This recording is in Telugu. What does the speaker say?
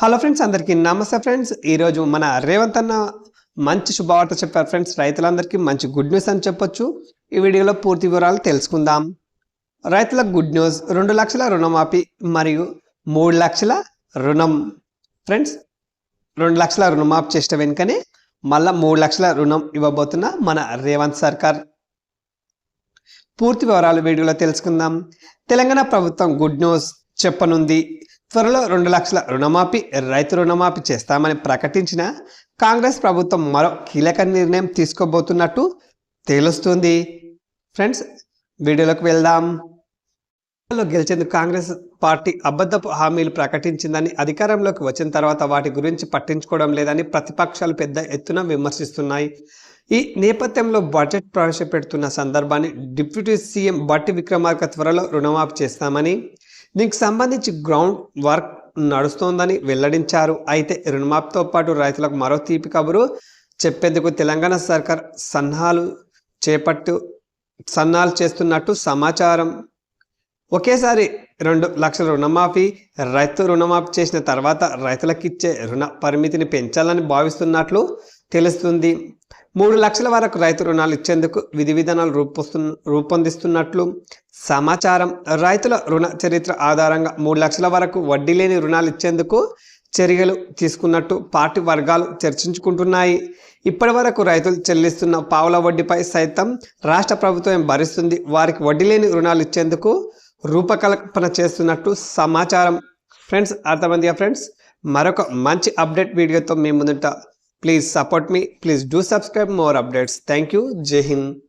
హలో ఫ్రెండ్స్ అందరికీ నమస్తే ఫ్రెండ్స్. ఈరోజు మన రేవంత్ అన్న మంచి శుభవార్త చెప్పారు ఫ్రెండ్స్. రైతులందరికీ మంచి గుడ్ న్యూస్ అని చెప్పొచ్చు. ఈ వీడియోలో పూర్తి వివరాలు తెలుసుకుందాం. రైతులకు గుడ్ న్యూస్ రెండు లక్షల రుణమాఫీ మరియు మూడు లక్షల రుణం. ఫ్రెండ్స్ రెండు లక్షల రుణమాఫీ చేసిన వెనుకనే మళ్ళా మూడు లక్షల రుణం ఇవ్వబోతున్న మన రేవంత్ సర్కార్. పూర్తి వివరాలు వీడియోలో తెలుసుకుందాం. తెలంగాణ ప్రభుత్వం గుడ్ న్యూస్ చెప్పనుంది. త్వరలో రెండు లక్షల రుణమాఫీ రైతు రుణమాఫీ చేస్తామని ప్రకటించిన కాంగ్రెస్ ప్రభుత్వం మరో కీలక నిర్ణయం తీసుకోబోతున్నట్టు తెలుస్తుంది. ఫ్రెండ్స్ వీడియోలోకి వెళ్దాం. గెలిచేందుకు కాంగ్రెస్ పార్టీ అబద్ధపు హామీలు ప్రకటించిందని అధికారంలోకి వచ్చిన తర్వాత వాటి గురించి పట్టించుకోవడం లేదని ప్రతిపక్షాలు పెద్ద ఎత్తున విమర్శిస్తున్నాయి. ఈ నేపథ్యంలో బడ్జెట్ ప్రవేశపెడుతున్న సందర్భాన్ని డిప్యూటీ సీఎం బట్టి విక్రమార్క త్వరలో రుణమాఫీ చేస్తామని దీనికి సంబంధించి గ్రౌండ్ వర్క్ నడుస్తోందని వెల్లడించారు. అయితే రుణమాఫీతో పాటు రైతులకు మరో తీపి కబురు. చెప్పేందుకు తెలంగాణ సర్కార్ సన్నాలు చేపట్టు సన్నాహాలు చేస్తున్నట్టు సమాచారం. ఒకేసారి రెండు లక్షల రుణమాఫీ రైతు రుణమాఫీ చేసిన తర్వాత రైతులకు ఇచ్చే రుణ పరిమితిని పెంచాలని భావిస్తున్నట్లు తెలుస్తుంది. మూడు లక్షల వరకు రైతు రుణాలు ఇచ్చేందుకు విధి విధానాలు రూపొస్తు రూపొందిస్తున్నట్లు సమాచారం. రైతుల రుణ చరిత్ర ఆధారంగా మూడు లక్షల వరకు వడ్డీ లేని రుణాలు ఇచ్చేందుకు చర్యలు తీసుకున్నట్టు పార్టీ వర్గాలు చర్చించుకుంటున్నాయి. ఇప్పటి వరకు రైతులు చెల్లిస్తున్న పావుల వడ్డీపై సైతం రాష్ట్ర ప్రభుత్వం భరిస్తుంది. వారికి వడ్డీ లేని రుణాలు ఇచ్చేందుకు రూపకల్పన చేస్తున్నట్టు సమాచారం. ఫ్రెండ్స్ అర్థమైందిగా ఫ్రెండ్స్? మరొక మంచి అప్డేట్ వీడియోతో మేము ముందుంట Please support me. Please do subscribe more updates. Thank you. Jai Hind.